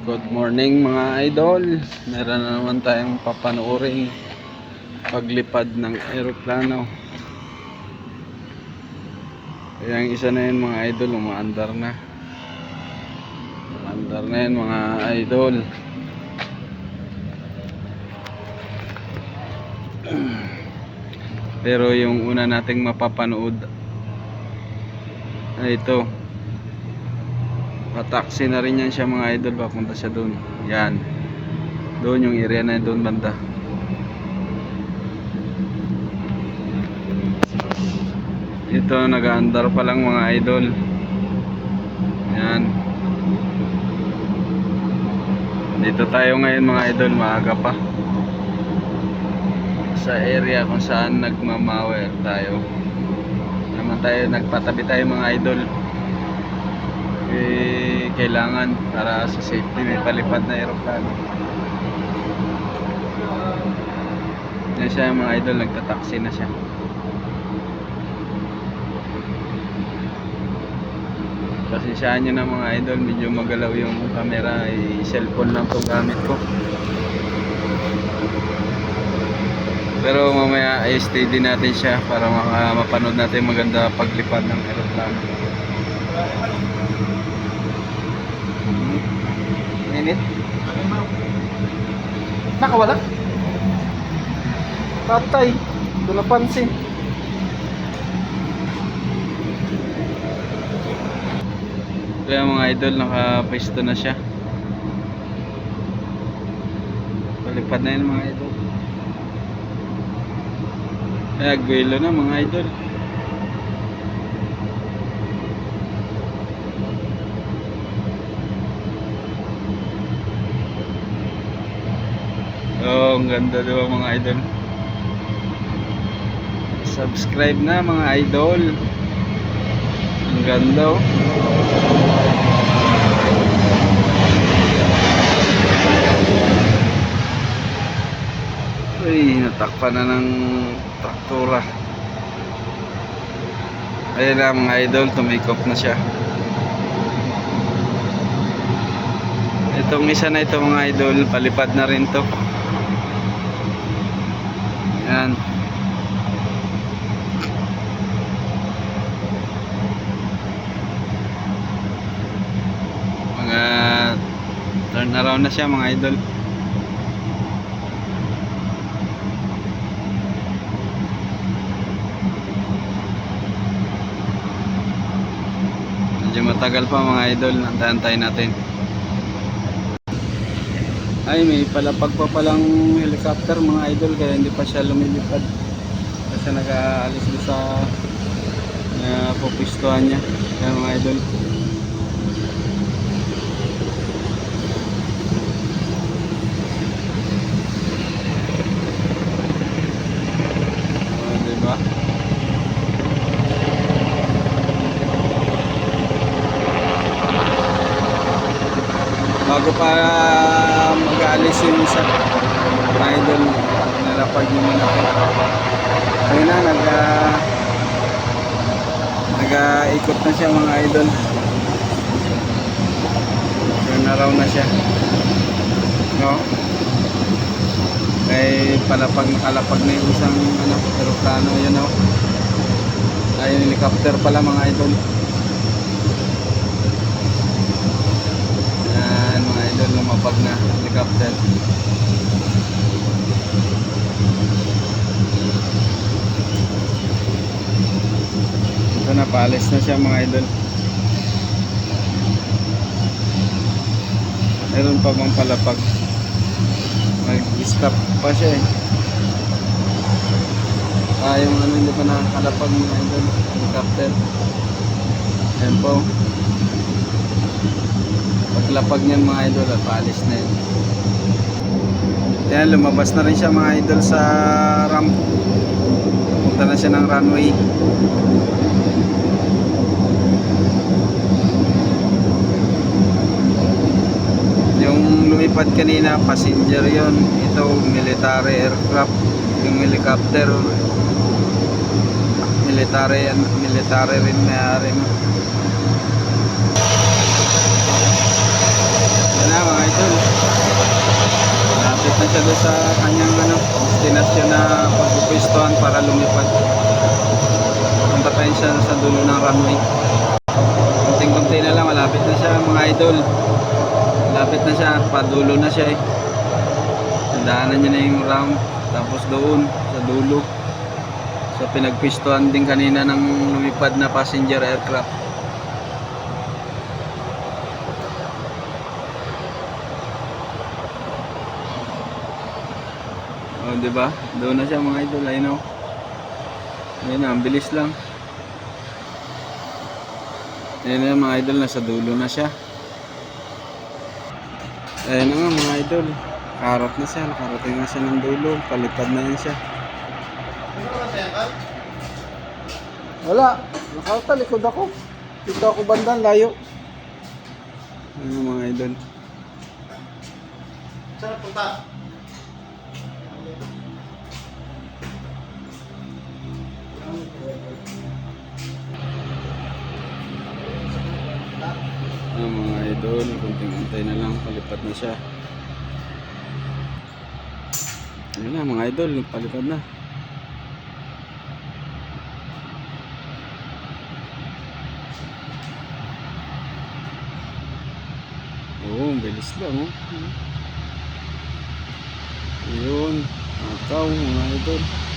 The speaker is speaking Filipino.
Good morning mga idol. Meron na naman tayong papanooring paglipad ng eroplano. Kaya isa na yun mga idol, umaandar na. Umaandar na yun mga idol. Pero yung una nating mapapanood ay ito. Pataksi na rin yan siya mga idol. Papunta siya doon. Yan. Doon yung area na doon banda. Ito nag-aandar pa lang mga idol. Yan. Dito tayo ngayon mga idol, maaga pa. Sa area kung saan nagmamawer tayo. Naman tayo, nagpatabi tayo mga idol eh, kailangan para sa safety may palipad na aeroplano. Yan siya mga idol nagtataksi na siya. Pasensyahan nyo na mga idol medyo magalaw yung camera. Eh, cellphone lang itong gamit ko. Pero mamaya ay steady natin siya para maka- mapanood natin maganda paglipad ng aeroplano Init? Nakawala? Patay. Ito napansin. Kaya mga idol, nakapwesto na siya. Palipad na yun mga idol. Kaya gwelo na mga idol. Oh, ang ganda diba mga idol. Subscribe na mga idol. Ang ganda oh. Uy, natakpan na ng traktura. Ayan na mga idol, tumikop na siya. Itong isa na ito mga idol, palipad na rin to. Yan. Mga turn around na siya mga idol. Medyo matagal pa mga idol, antay natin. Ay, may palapag pa palang helicopter mga idol kaya hindi pa siya lumilipad. Kasi nag-aalis na sa uh, pupistuhan niya. Kaya mga idol. Oh, diba? Bago pa mag-aalis yung isa idol nalapag yung muna ko ayun na nag uh, nag-ikot na siya mga idol. Turn around na siya. No? Kay palapag nakalapag na yung isang ano, aeroplano yun no ayun helicopter pala mga idol Yan mga lumapag na helicopter. Ito na paalis na siya mga idol. Meron pa bang palapag? Mag-stop pa siya eh. Ah, yung ano hindi pa nakakalapag mga idol. Helicopter. Ayan po paglapag niyan mga idol at paalis na yun. Yan lumabas na rin siya mga idol sa ramp. Punta na siya ng runway. Yung lumipad kanina passenger yon ito military aircraft. Yung helicopter military military rin may-ari mo Yan na mga idol. Na siya sa kanyang ano, destinasyon na pagpupwestuhan para lumipad. Punta rin siya sa dulo ng runway. Kunting-kunti na lang, malapit na siya mga idol. Malapit na siya, padulo na siya eh. Daanan niya na yung ramp, tapos doon, sa dulo. Sa pinagpwestuhan din kanina ng lumipad na passenger aircraft. 'Di ba? Doon na siya mga idol, ayun oh. Ayun na, ang bilis lang. Ayun na mga idol, nasa dulo na siya. Ayun na nga mga idol. Harap na siya, nakarating na siya ng dulo. Palipad na yan siya. Wala, nakatalikod ako. Dito ako bandang layo. Ayun mga idol. Saan punta? Idol, kunting antay na lang, palipad na siya. Ayun na mga idol, palipad na. Oo, bilis lang oh. Ayun, akaw mga idol.